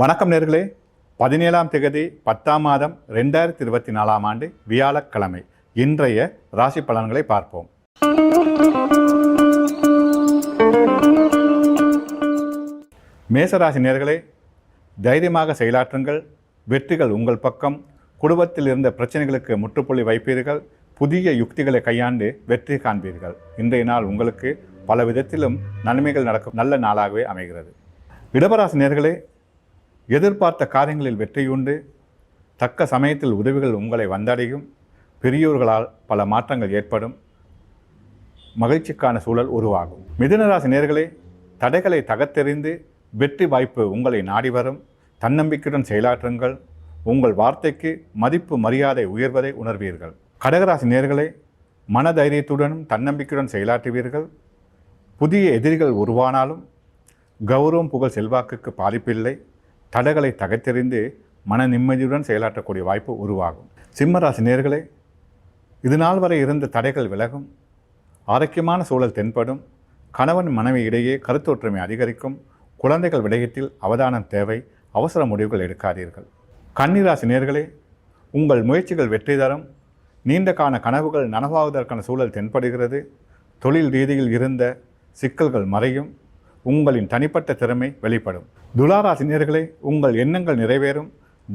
வணக்கம் நேர்களே. பதினேழாம் திகதி பத்தாம் மாதம் ரெண்டாயிரத்தி இருபத்தி நாலாம் ஆண்டு வியாழக்கிழமை. இன்றைய ராசி பலன்களை பார்ப்போம். மேசராசி நேர்களே தைரியமாக செயலாற்றுங்கள். வெற்றிகள் உங்கள் பக்கம். குடும்பத்தில் இருந்த பிரச்சனைகளுக்கு முற்றுப்புள்ளி வைப்பீர்கள். புதிய யுக்திகளை கையாண்டு வெற்றி காண்பீர்கள். இன்றைய நாள் உங்களுக்கு பல விதத்திலும் நன்மைகள் நடக்கும். நல்ல நாளாகவே அமைகிறது. இடபராசி நேர்களே எதிர்பார்த்த காரியங்களில் வெற்றியுண்டு. தக்க சமயத்தில் உதவிகள் உங்களை வந்தடையும். பெரியோர்களால் பல மாற்றங்கள் ஏற்படும். மகிழ்ச்சிக்கான சூழல் உருவாகும். மிதுனராசி நேர்களே தடைகளை தகத்தெறிந்து வெற்றி வாய்ப்பு உங்களை நாடி வரும். தன்னம்பிக்கையுடன் செயலாற்றுங்கள். உங்கள் வார்த்தைக்கு மதிப்பு மரியாதை உயர்வதை உணர்வீர்கள். கடகராசி நேர்களே மனதைரியத்துடனும் தன்னம்பிக்கையுடன் செயலாற்றுவீர்கள். புதிய எதிரிகள் உருவானாலும் கௌரவம் புகழ் செல்வாக்குக்கு பாதிப்பில்லை. தடைகளை தகத்தெறிந்து மன நிம்மதியுடன் செயலாற்றக்கூடிய வாய்ப்பு உருவாகும். சிம்மராசி நேர்களே இது நாள் வரை இருந்த தடைகள் விலகும். ஆரோக்கியமான சூழல் தென்படும். கணவன் மனைவி இடையே கருத்தொற்றுமை அதிகரிக்கும். குழந்தைகள் விடயத்தில் அவதானம் தேவை. அவசர முடிவுகள் எடுக்காதீர்கள். கன்னிராசி நேர்களே உங்கள் முயற்சிகள் வெற்றி தரும். நீண்ட கால கனவுகள் நனவாவதற்கான சூழல் தென்படுகிறது. தொழில் ரீதியில் இருந்த சிக்கல்கள் மறையும். உங்களின் தனிப்பட்ட திறமை வெளிப்படும். துளாராசினியர்களே உங்கள் எண்ணங்கள் நிறைவேறும்.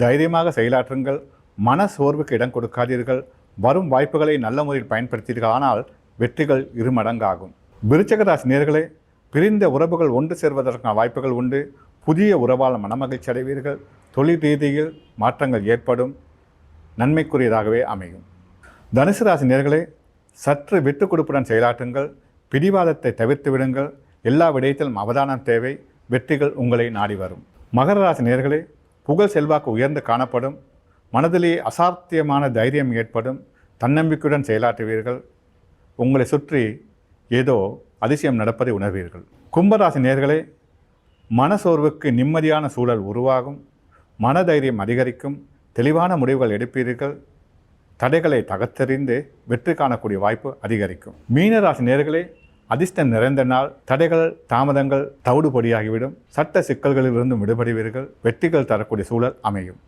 தைரியமாக செயலாற்றுங்கள். மன சோர்வுக்கு இடம் கொடுக்காதீர்கள். வரும் வாய்ப்புகளை நல்ல முறையில் பயன்படுத்தீர்கள். ஆனால் வெற்றிகள் இருமடங்காகும். விருச்சக நேர்களே பிரிந்த உறவுகள் ஒன்று சேர்வதற்கான வாய்ப்புகள் உண்டு. புதிய உறவால் மனமகிழ்ச்சி அடைவீர்கள். தொழில் ரீதியில் மாற்றங்கள் ஏற்படும். நன்மைக்குரியதாகவே அமையும். தனுசு ராசி நேர்களே சற்று விட்டு கொடுப்புடன் செயலாற்றுங்கள். பிடிவாதத்தை தவிர்த்து விடுங்கள். எல்லா விடயத்திலும் அவதானம் தேவை வெற்றிகள் உங்களை நாடி வரும். மகர ராசி நேர்களே புகழ் செல்வாக்கு உயர்ந்து காணப்படும் மனதிலே அசாத்தியமான தைரியம் ஏற்படும் தன்னம்பிக்கையுடன் செயலாற்றுவீர்கள் உங்களை சுற்றி ஏதோ அதிசயம் நடப்பதை உணர்வீர்கள். கும்பராசி நேர்களே மனசோர்வுக்கு நிம்மதியான சூழல் உருவாகும் மனதைரியம் அதிகரிக்கும் தெளிவான முடிவுகள் எடுப்பீர்கள் தடைகளை தகர்த்தறிந்து வெற்றி காணக்கூடிய வாய்ப்பு அதிகரிக்கும். மீனராசி நேர்களே அதிர்ஷ்டம் நிறைந்த நாள் தடைகள் தாமதங்கள் தவிடுபடியாகிவிடும். சட்ட சிக்கல்களிலிருந்து விடுபடுவீர்கள். வெற்றிகள் தரக்கூடிய சூழல் அமையும்.